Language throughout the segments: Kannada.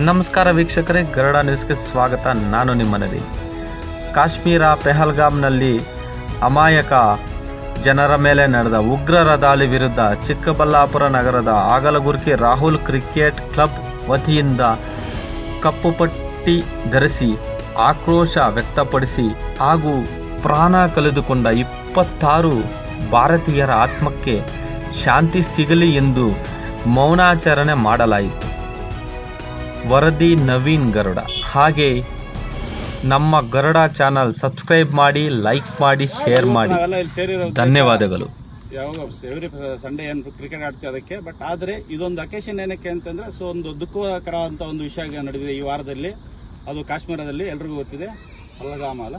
ನಮಸ್ಕಾರ ವೀಕ್ಷಕರೇ, ಗರಡ ನ್ಯೂಸ್ಗೆ ಸ್ವಾಗತ. ನಾನು ನಿಮ್ಮ ನವಿ ಕಾಶ್ಮೀರ ಪೆಹಲ್ಗಾಮ್ನಲ್ಲಿ ಅಮಾಯಕ ಜನರ ಮೇಲೆ ನಡೆದ ಉಗ್ರರ ದಾಳಿ ವಿರುದ್ಧ ಚಿಕ್ಕಬಳ್ಳಾಪುರ ನಗರದ ಆಗಲಗುರ್ಕಿ ರಾಹುಲ್ ಕ್ರಿಕೆಟ್ ಕ್ಲಬ್ ವತಿಯಿಂದ ಕಪ್ಪು ಪಟ್ಟಿ ಧರಿಸಿ ಆಕ್ರೋಶ ವ್ಯಕ್ತಪಡಿಸಿ ಹಾಗೂ ಪ್ರಾಣ ಕಳೆದುಕೊಂಡ ಇಪ್ಪತ್ತಾರು ಭಾರತೀಯರ ಆತ್ಮಕ್ಕೆ ಶಾಂತಿ ಸಿಗಲಿ ಎಂದು ಮೌನಾಚರಣೆ ಮಾಡಲಾಯಿತು. ವರದಿ ನವೀನ್ ಗರುಡ. ಹಾಗೆ ನಮ್ಮ ಗರುಡ ಚಾನಲ್ ಸಬ್ಸ್ಕ್ರೈಬ್ ಮಾಡಿ ಲೈಕ್ ಮಾಡಿ ಶೇರ್ ಮಾಡಿ. ನಾವೆಲ್ಲ ಇಲ್ಲಿ ಸೇರಿರೋ ಧನ್ಯವಾದಗಳು. ಯಾವಾಗ ಎವ್ರಿ ಸಂಡೇ ಏನು ಕ್ರಿಕೆಟ್ ಆಡ್ತೀವಿ ಅದಕ್ಕೆ ಬಟ್ ಆದರೆ ಇದೊಂದು ಅಕೇಶನ್ ಏನಕ್ಕೆ ಅಂತಂದ್ರೆ ಸೊ ಒಂದು ದುಃಖಕರ ಅಂತ ಒಂದು ವಿಷಯ ನಡೆದಿದೆ ಈ ವಾರದಲ್ಲಿ. ಅದು ಕಾಶ್ಮೀರದಲ್ಲಿ ಎಲ್ರಿಗೂ ಗೊತ್ತಿದೆ. ಪಹಲ್ಗಾಮ ಅಲ್ಲ?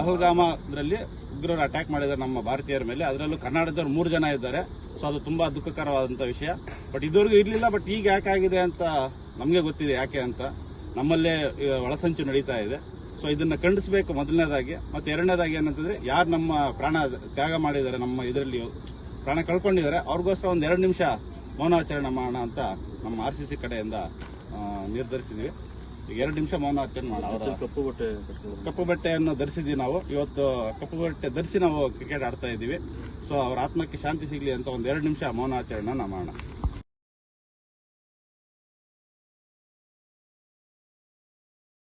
ಪಹಲ್ಗಾಮದಲ್ಲಿ ಉಗ್ರರು ಅಟ್ಯಾಕ್ ಮಾಡಿದ್ದಾರೆ ನಮ್ಮ ಭಾರತೀಯರ ಮೇಲೆ. ಅದರಲ್ಲೂ ಕರ್ನಾಟಕದವ್ರು ಮೂರು ಜನ ಇದ್ದಾರೆ. ಸೊ ಅದು ತುಂಬ ದುಃಖಕರವಾದಂಥ ವಿಷಯ. ಬಟ್ ಇದುವರೆಗೂ ಇರಲಿಲ್ಲ ಬಟ್ ಈಗ ಯಾಕೆ ಆಗಿದೆ ಅಂತ ನಮಗೆ ಗೊತ್ತಿದೆ ಯಾಕೆ ಅಂತ. ನಮ್ಮಲ್ಲೇ ಒಳಸಂಚು ನಡೀತಾ ಇದೆ. ಸೊ ಇದನ್ನು ಖಂಡಿಸಬೇಕು ಮೊದಲನೇದಾಗಿ. ಮತ್ತು ಎರಡನೇದಾಗಿ ಏನಂತಂದ್ರೆ ಯಾರು ನಮ್ಮ ಪ್ರಾಣ ತ್ಯಾಗ ಮಾಡಿದ್ದಾರೆ ನಮ್ಮ ಇದರಲ್ಲಿ ಪ್ರಾಣ ಕಳ್ಕೊಂಡಿದ್ದಾರೆ ಅವ್ರಿಗೋಸ್ಕರ ಒಂದು ಎರಡು ನಿಮಿಷ ಮೌನಾಚರಣೆ ಮಾಡೋಣ ಅಂತ ನಮ್ಮ ಆರ್ ಸಿ ಸಿ ಕಡೆಯಿಂದ ನಿರ್ಧರಿಸಿದ್ವಿ. ಈಗ ಎರಡು ನಿಮಿಷ ಮೌನಾಚರಣೆ ಮಾಡೋಣ. ಕಪ್ಪು ಬಟ್ಟೆ ಕಪ್ಪು ಬಟ್ಟೆಯನ್ನು ಧರಿಸಿದ್ವಿ ನಾವು. ಇವತ್ತು ಕಪ್ಪು ಬಟ್ಟೆ ಧರಿಸಿ ನಾವು ಕ್ರಿಕೆಟ್ ಆಡ್ತಾ ಇದ್ದೀವಿ. ಸೊ ಅವರ ಆತ್ಮಕ್ಕೆ ಶಾಂತಿ ಸಿಗಲಿ ಅಂತ ಒಂದು ಎರಡು ನಿಮಿಷ ಮೌನಾಚರಣೆ ಮಾಡೋಣ.